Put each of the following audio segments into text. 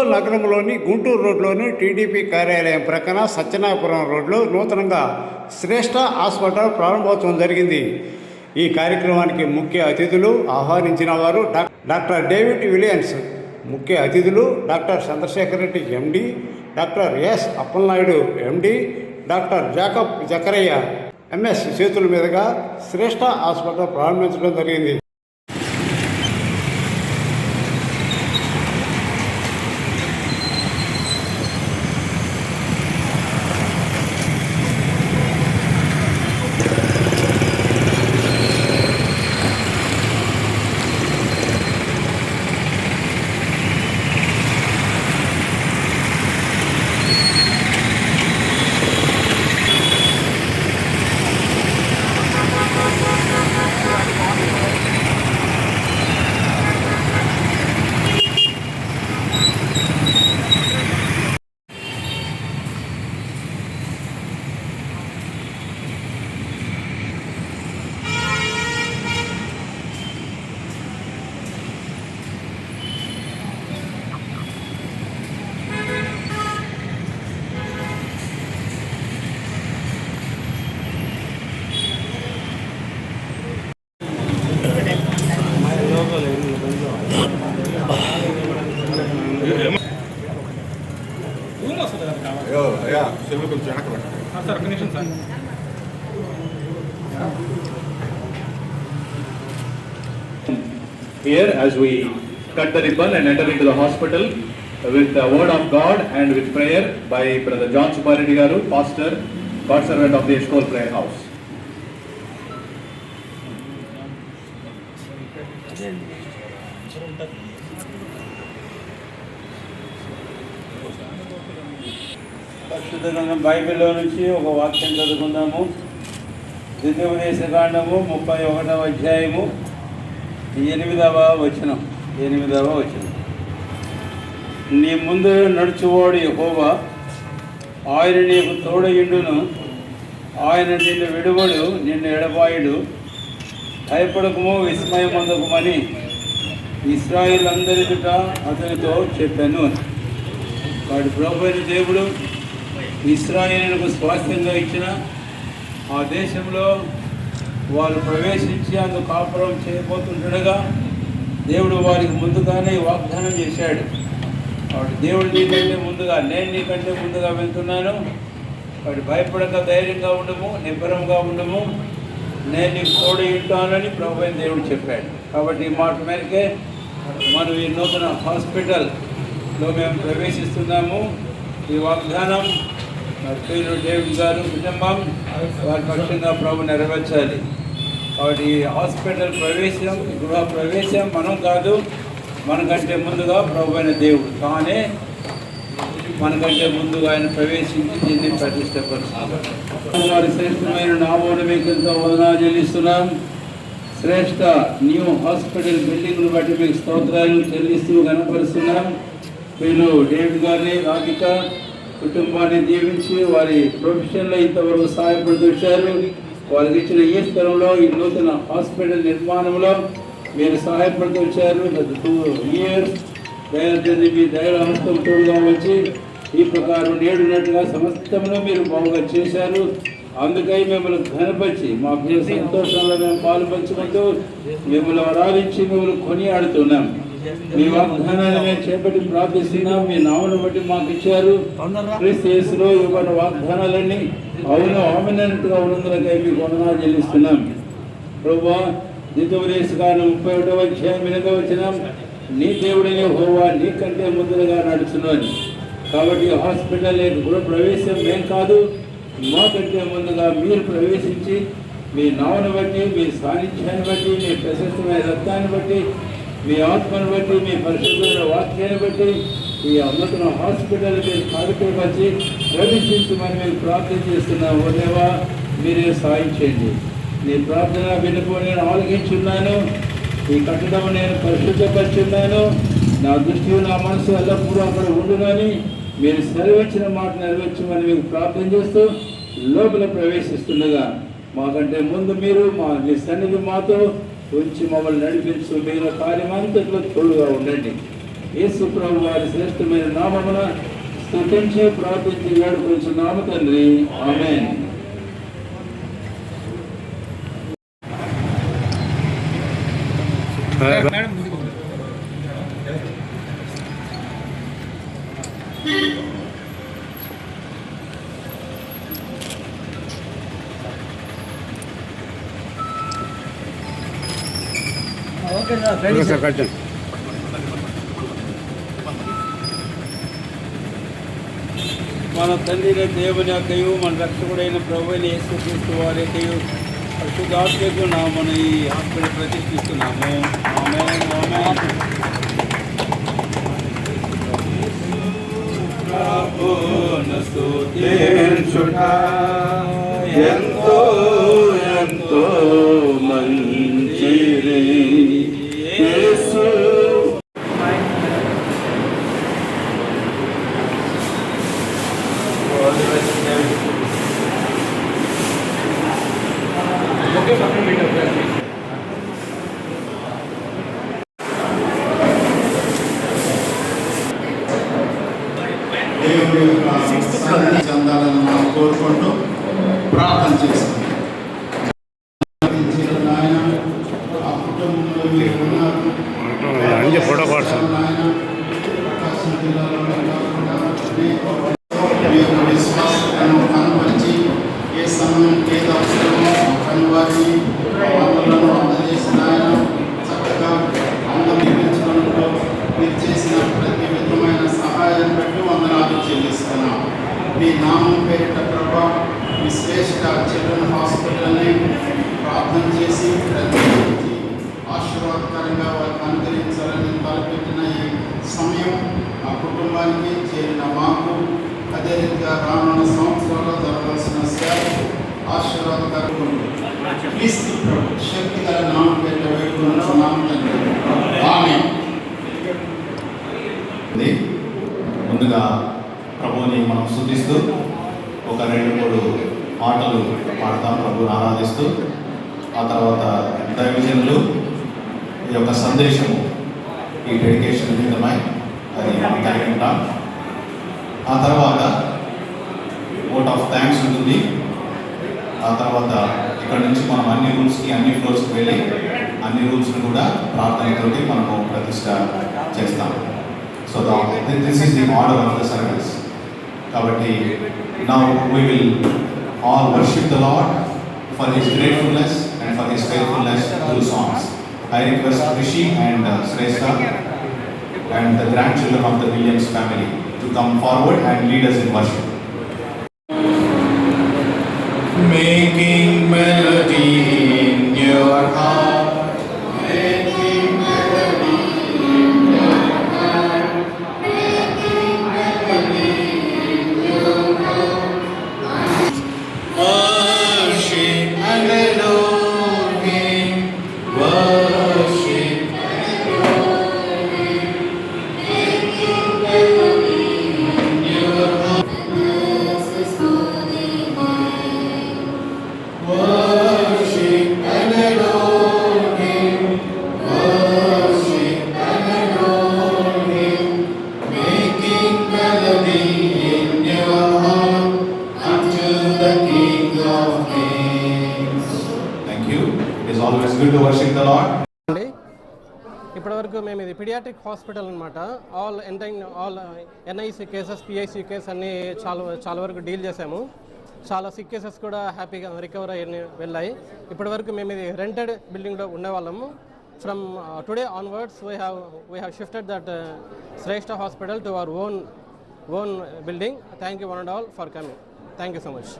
ఒంగోలు నగరంలోని గుంటూరు రోడ్లోని టీడీపీ కార్యాలయం ప్రక్కన సత్యనాపురం రోడ్లో నూతనంగా శ్రేష్ఠ హాస్పిటల్ ప్రారంభోత్సవం జరిగింది. ఈ కార్యక్రమానికి ముఖ్య అతిథులు ఆహ్వానించిన వారు డాక్టర్ డేవిడ్ విలియన్స్ ముఖ్య అతిథులు doctor Chandrasekhar Reddy MD doctor S Appalanaidu MD doctor Jacob Zachariah. MS చేతుల మీదుగా శ్రేష్ఠ హాస్పిటల్ ప్రారంభించడం జరిగింది అయ్యో అయ్యా సెల్వి కొంచెం వెనక్కి పెట్టండి సార్ ఒక నిమిషం sir here as we cut the ribbon and enter into the hospital with the word of God and with prayer by Brother John Subareddy Garu, pastor, God servant of the Eshkol Prayer House. పరిశుద్ధ గ్రంథం బైబిల్లో నుంచి ఒక వాక్యం చదువుకుందాము ద్వితీయోపదేశ కాండము ముప్పై ఒకటవ అధ్యాయము ఎనిమిదవ వచనం ఎనిమిదవ వచనం. నీ ముందు నడుచువాడు హోవా ఆయన నీకు తోడయుండును. ఆయన నిన్ను విడువడు నిన్ను ఎడబాయుడు. భయపడకము విస్మయమందకమని ఇస్రాయిల్ అందరిదుట అతనితో చెప్పాను. వాడి ప్రభుత్వ దేవుడు ఇస్రాయిల్కు స్వాస్థ్యంగా ఇచ్చిన ఆ దేశంలో వాళ్ళు ప్రవేశించి అందు కాపురం చేయబోతుండగా దేవుడు వారికి ముందుగానే వాగ్దానం చేశాడు. వాడు దేవుడు నీకంటే ముందుగా నేను నీకంటే ముందుగా వెళ్తున్నాను. వాడు భయపడక ధైర్యంగా ఉండము నిబ్బరంగా ఉండము. నేను నీకు తోడు ఉంటానని ప్రభు దేవుడు చెప్పాడు. కాబట్టి ఈ మాట మేరకే మనం ఈ నూతన హాస్పిటల్లో మేము ప్రవేశిస్తున్నాము. ఈ వాగ్దానం మరి పేరు డేవిడ్ గారు కుటుంబం వారి పక్షంగా ప్రభు నెరవేర్చాలి. కాబట్టి ఈ హాస్పిటల్ ప్రవేశం గృహ ప్రవేశం మనం కాదు మనకంటే ముందుగా ప్రభు అయిన దేవుడు. తానే మనకంటే ముందుగా ఆయన ప్రవేశించి దీన్ని ప్రతిష్టపరుస్తున్నారు వారి శ్రేష్టమైన నామోను మీకు ఎంతో వదనా చెల్లిస్తున్నాం. శ్రేష్ట న్యూ హాస్పిటల్ బిల్డింగ్ను బట్టి మీకు స్తోత్రాలు చెల్లిస్తూ కనపరుస్తున్నాం. వీళ్ళు డేవిడ్ గారిని రాధిక కుటుంబాన్ని దీవించి వారి ప్రొఫెషన్లో ఇంతవరకు సహాయపడుతూ వారికి ఇచ్చిన ఈ స్థలంలో ఈ నూతన హాస్పిటల్ నిర్మాణంలో మీరు సహాయపడుతూ వచ్చారు. గత టూ ఇయర్స్ దయార్థి మీ దయల తోడుగా వచ్చి ఈ ప్రకారం నేడున్నట్టుగా సమస్తమును మీరు బాగుగా చేశారు. అందుకై మిమ్మల్ని ఘనపరిచి మా ప్రియ సంతోషంలో మేము పాలు పంచుకుంటూ మిమ్మల్ని ఆరాధించి మిమ్మల్ని కొనియాడుతున్నాం. మీ వాగ్దానాన్ని మేము చేపట్టి ప్రార్థిస్తున్నాం మీ నామను బట్టి మాకు ఇచ్చారు. క్రీస్తు యేసులో ఇవ్వని వాగ్దానాలన్నీ అవును ఆమెనట్టుగా ఉన్నందులకై మీకు వందనాలు చెల్లిస్తున్నాం. ప్రభా నితువరేసు గారు ముప్పై ఒకటో అధ్యాయం వెనుక వచ్చిన నీ దేవుడిని హోవా నీకంటే ముందుగా నడుచున్నాను కాబట్టి హాస్పిటల్ గృహ ప్రవేశం మేం కాదు మాకంటే ముందుగా మీరు ప్రవేశించి మీ నావను బట్టి మీ సాన్నిధ్యాన్ని బట్టి మీ ప్రశస్తమైన రక్తాన్ని బట్టి మీ ఆత్మను బట్టి మీ పరిశుభ్రమైన వాక్యాన్ని బట్టి ఈ అమ్మతున్న హాస్పిటల్ మీరు కార్యక్రమించి ప్రవేశించమని మేము ప్రార్థన చేస్తున్నాము. ఓ దేవా మీరే సాయం చేయండి. నీ ప్రార్థన వినుకో నేను ఆలకించున్నాను. ఈ కట్టడం నేను పరిశుద్ధపరిచున్నాను. నా దృష్టి నా మనసు ఎల్లప్పుడూ అక్కడ ఉండునని మీరు సెలవిచ్చిన మాట నెరవేర్చమని మీకు ప్రార్థన చేస్తూ లోపల ప్రవేశిస్తుండగా మాకంటే ముందు మీరు మా మీ సన్నిధి మాతో ఉంచి మమ్మల్ని నడిపించు మీరు కార్యమంతట్లో తోడుగా ఉండండి. యేసు ప్రభు వారి శ్రేష్టమైన నామమున స్తుతించి ప్రార్థించి వేడుకొంచున్నాము తండ్రి. ఆమేన్. ఓకే సార్ కట్టండి మన తండ్రి దేవుని యొక్కయు మన రక్షకుడైన ప్రభు అయిన యేసుక్రీస్తు వారి యొక్కయు పరిశుద్ధాత్మకు నామను ఈ హాస్పిటల్ ప్రతిష్ఠిస్తున్నాము. ప్రభువును స్తుతించుట ఎంతో ఎంతో మంచిది యేసు దేవుడి యొక్క సన్నిధి చెందాలని మనం కోరుకుంటూ ప్రార్థన చేస్తాం నాయన ఆ కుటుంబంలో మీరు ఉన్నారు అంజి ఫోటో కోసం నాయన ప్రకాశం జిల్లాలోనే కాకుండా అనేక మీ యొక్క విశ్వాసతను కనపరిచి ఏ సమయం ఏది అవసరమో అని వారిని వందలను అందజేసిన ఆయన చక్కగా అందరూ నిర్మించడంలో మీరు చేసిన ప్రతి విధమైన సహాయాన్ని బట్టి వందనాలు చెల్లిస్తున్నాం మీ నామం పేరిట ప్రభా మీ శ్రేష్ట చిల్డ్రన్ హాస్పిటల్ని ప్రార్థన చేసి ప్రతిష్ఠించి ఆశీర్వాదకరంగా వారికి అనుగ్రహించాలని తలపెట్టిన ఈ సమయం ఆ కుటుంబానికి చేరిన మాకు. అదే రీతిగా రానున్న సంవత్సరాల్లో జరగాల్సిన సేవకు ఆశీర్వాదకరం క్రీస్తు శక్తి గల నామం పేరిట వేడుకున్నాం తండ్రి ముందుగా ప్రభువుని మనం శుద్ధిస్తూ ఒక రెండు మూడు పాటలు పాడతాం. ప్రభువుని ఆరాధిస్తూ ఆ తర్వాత దైవజనులు ఈ యొక్క సందేశము ఈ డెడికేషన్ నిమిత్తమై అది మనం కలిగి ఉంటాం ఆ తర్వాత ఓట్ ఆఫ్ థ్యాంక్స్ ఉంటుంది. ఆ తర్వాత ఇక్కడ నుంచి మనం అన్ని రూమ్స్కి అన్ని ఫ్లోర్స్కి వెళ్ళి అన్ని రూమ్స్ని కూడా ప్రార్థనతోటి మనము ప్రతిష్ట చేస్తాం so this is the order of the Kabatti, now we will all worship the Lord for His gratefulness and for His faithfulness through songs. I request Rishi and uh, and the grandchildren of the Williams family to come forward and lead us in worship. Making man అండి. ఇప్పటివరకు మేము ఇది paediatric hospital అనమాట all ఎంటైన్ all NICU cases PICU cases అన్నీ చాలా చాలా వరకు deal చేసాము చాలా సిక్ కేసెస్ కూడా హ్యాపీగా రికవర్ అయ్యి వెళ్ళాయి. ఇప్పటివరకు మేము ఇది రెంటెడ్ బిల్డింగ్లో ఉండేవాళ్ళము. From today onwards we have we have shifted that Shreshta hospital to our own own building thank you one and all for coming thank you so much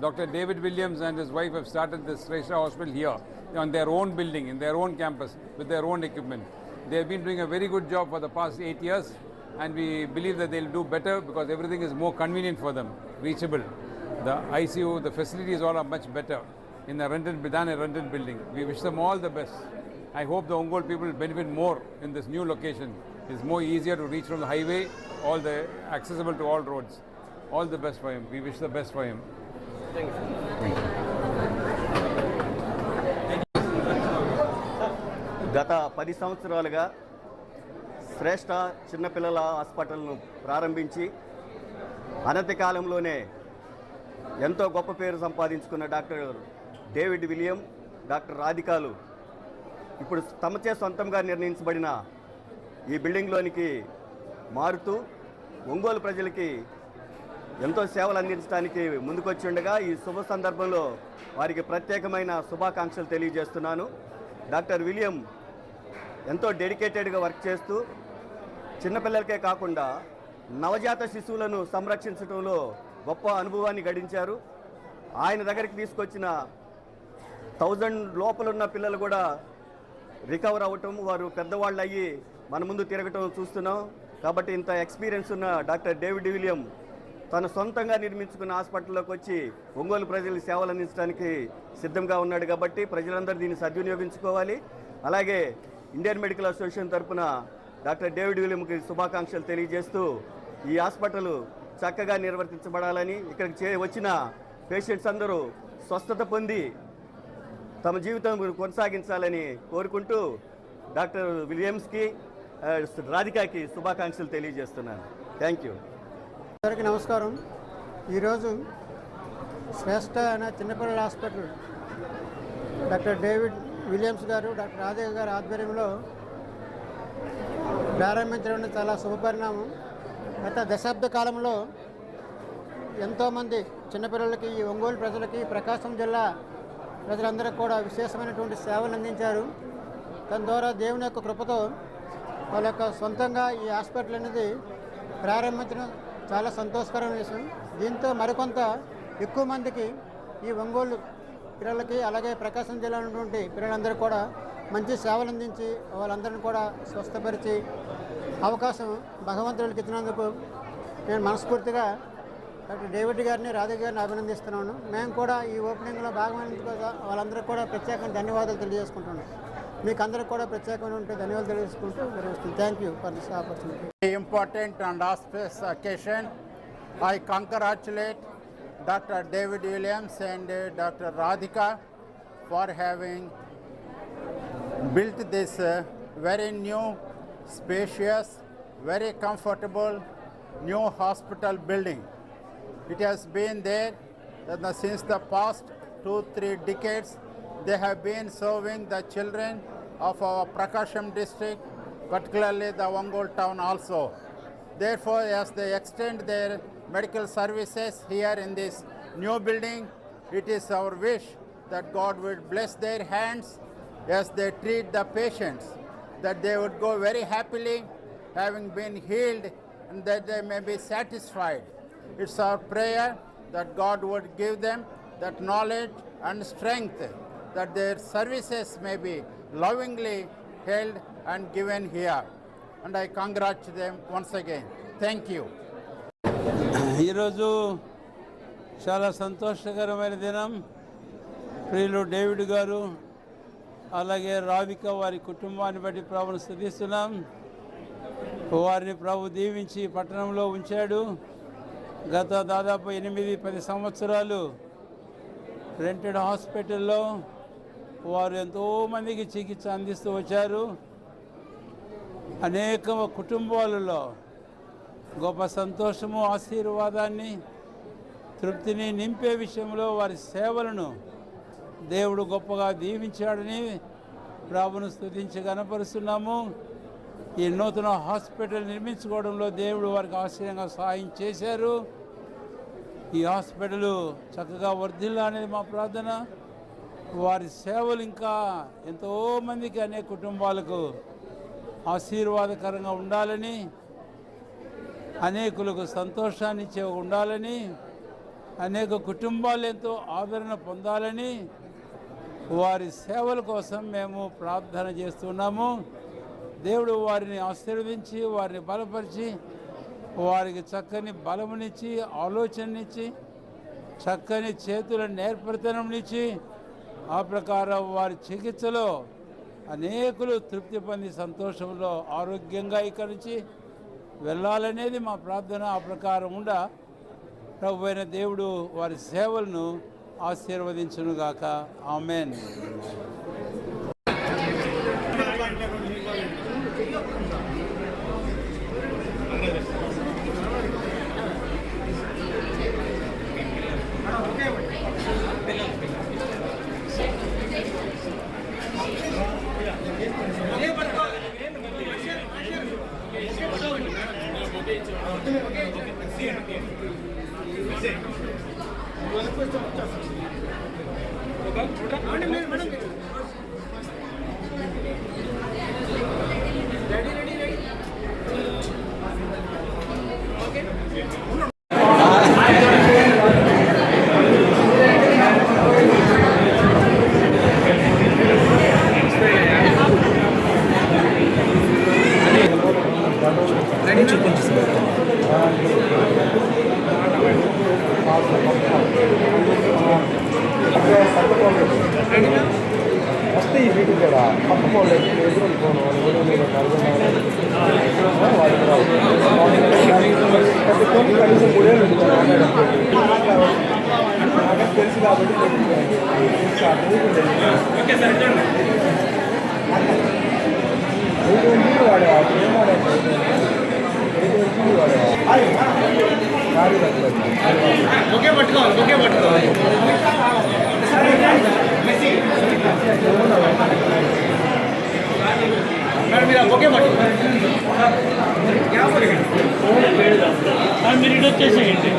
Dr. David Williams and his wife have started this Sresha Hospital here on their own building, in their own campus, with their own equipment. They have been doing a very good job for the past eight years, and we believe that they'll do better because everything is more convenient for them, reachable. The ICU, the facilities all are much better in a rented, a rented building. We wish them all the best. I hope the Ongol people benefit more in this new location. It's more easier to reach from the highway, all the accessible to all roads. All the best for him. We wish the best for him. గత పది సంవత్సరాలుగా శ్రేష్ఠ చిన్నపిల్లల హాస్పిటల్ను ప్రారంభించి అనతి కాలంలోనే ఎంతో గొప్ప పేరు సంపాదించుకున్న డాక్టర్ డేవిడ్ విలియం డాక్టర్ రాధికాలు ఇప్పుడు తమచే సొంతంగా నిర్ణయించబడిన ఈ బిల్డింగ్లోనికి మారుతూ ఒంగోలు ప్రజలకి ఎంతో సేవలు అందించడానికి ముందుకొచ్చి ఉండగా ఈ శుభ సందర్భంలో వారికి ప్రత్యేకమైన శుభాకాంక్షలు తెలియజేస్తున్నాను. డాక్టర్ విలియం ఎంతో డెడికేటెడ్గా వర్క్ చేస్తూ చిన్నపిల్లలకే కాకుండా నవజాత శిశువులను సంరక్షించడంలో గొప్ప అనుభవాన్ని గడించారు. ఆయన దగ్గరికి తీసుకొచ్చిన థౌజండ్ లోపలున్న పిల్లలు కూడా రికవర్ అవ్వటం వారు పెద్దవాళ్ళు అయ్యి మన ముందు తిరగటం చూస్తున్నాం. కాబట్టి ఇంత ఎక్స్పీరియన్స్ ఉన్న డాక్టర్ డేవిడ్ విలియం తన సొంతంగా నిర్మించుకున్న హాస్పిటల్లోకి వచ్చి ఒంగోలు ప్రజలకు సేవలు అందించడానికి సిద్ధంగా ఉన్నాడు కాబట్టి ప్రజలందరూ దీన్ని సద్వినియోగించుకోవాలి. అలాగే ఇండియన్ మెడికల్ అసోసియేషన్ తరఫున డాక్టర్ డేవిడ్ విలియంకి శుభాకాంక్షలు తెలియజేస్తూ ఈ హాస్పిటల్ చక్కగా నిర్వర్తించబడాలని ఇక్కడికి చే వచ్చిన పేషెంట్స్ అందరూ స్వస్థత పొంది తమ జీవితం కొనసాగించాలని కోరుకుంటూ డాక్టర్ విలియమ్స్కి రాధికాకి శుభాకాంక్షలు తెలియజేస్తున్నాను. Thank you. అందరికీ నమస్కారం. ఈరోజు శ్రేష్ఠ అనే చిన్నపిల్లల hospital doctor David Williams garu doctor రాధేవ్ గారి ఆధ్వర్యంలో ప్రారంభించడం చాలా శుభపరిణామం. గత దశాబ్ద కాలంలో ఎంతోమంది చిన్నపిల్లలకి ఈ ఒంగోలు ప్రజలకి ప్రకాశం జిల్లా ప్రజలందరికీ కూడా విశేషమైనటువంటి సేవలు అందించారు. దాని ద్వారా దేవుని యొక్క కృపతో వాళ్ళ యొక్క సొంతంగా ఈ హాస్పిటల్ అనేది ప్రారంభించడం చాలా సంతోషకరమైన విషయం. దీంతో మరికొంత ఎక్కువ మందికి ఈ ఒంగోలు పిల్లలకి అలాగే ప్రకాశం జిల్లా ఉన్నటువంటి పిల్లలందరూ కూడా మంచి సేవలు అందించి వాళ్ళందరిని కూడా స్వస్థపరిచి అవకాశం భగవంతుడికి ఇచ్చినందుకు నేను మనస్ఫూర్తిగా డాక్టర్ డేవిడ్ గారిని రాధ గారిని అభినందిస్తున్నాను. మేము కూడా ఈ ఓపెనింగ్లో భాగమైనందుకు వాళ్ళందరికీ కూడా ప్రత్యేకంగా ధన్యవాదాలు తెలియజేసుకుంటున్నాను. మీకు అందరికి కూడా ప్రత్యేకమైన ధన్యవాదాలు తెలుసుకుంటూ వివరిస్తుంది thank you for this opportunity important and auspicious occasion I congratulate doctor David Williams and doctor Radhika for having built this very new spacious very comfortable new hospital building it has been there since the past two three decades They have been serving the children of our Prakasham district, particularly the Ongol town also. Therefore, as they extend their medical services here in this new building, it is our wish that God would bless their hands as they treat the patients, that they would go very happily, having been healed, and that they may be satisfied. It's our prayer that God would give them that knowledge and strength, that their services may be lovingly held and given here. And I congratulate them once again. Thank you. ఈరోజు చాలా సంతోషకరమైన దినం ప్రియులు David గారు అలాగే రావిక వారి కుటుంబాన్ని బట్టి ప్రభుని స్థుతిస్తున్నాం వారిని ప్రభు దీవించి పట్టణంలో ఉంచాడు గత దాదాపు ఎనిమిది పది సంవత్సరాలు రెంటెడ్ హాస్పిటల్లో వారు ఎంతోమందికి చికిత్స అందిస్తూ వచ్చారు. అనేక కుటుంబాలలో గొప్ప సంతోషము ఆశీర్వాదాన్ని తృప్తిని నింపే విషయంలో వారి సేవలను దేవుడు గొప్పగా దీవించాడని ప్రభును స్తుతించి కనపరుస్తున్నాము ఈ నూతన హాస్పిటల్ నిర్మించుకోవడంలో దేవుడు వారికి ఆశ్చర్యంగా సహాయం చేశారు. ఈ హాస్పిటల్ చక్కగా వర్ధిల్లా అనేది మా ప్రార్థన. వారి సేవలు ఇంకా ఎంతోమందికి అనేక కుటుంబాలకు ఆశీర్వాదకరంగా ఉండాలని అనేకులకు సంతోషాన్ని ఇచ్చే ఉండాలని అనేక కుటుంబాలు ఎంతో ఆదరణ పొందాలని వారి సేవల కోసం మేము ప్రార్థన చేస్తున్నాము. దేవుడు వారిని ఆశీర్వదించి వారిని బలపరిచి వారికి చక్కని బలమునిచ్చి ఆలోచననిచ్చి చక్కని చేతుల నేర్పరితనంనిచ్చి ఆ ప్రకారం వారి చికిత్సలో అనేకులు తృప్తి పొంది సంతోషంలో ఆరోగ్యంగా ఇక్కడి నుంచి వెళ్ళాలనేది మా ప్రార్థన. ఆ ప్రకారం ఉండ ప్రభు అయిన దేవుడు వారి సేవలను ఆశీర్వదించునుగాక. ఆమెన్ వస్తే ఈ వీటికి కూడా పట్టుకోలేదు ఎదుర్కొను కొన్ని కనీసం మూడేళ్ళు నాకు తెలుసు కాబట్టి వాడే ఏం వాడే ఒకే పట్టుకోవాలి ఒకే పట్టుకోవాలి మేడం మీరు ఒకే పట్టుకోవాలి. మీరు ఇటు వచ్చేసేయండి.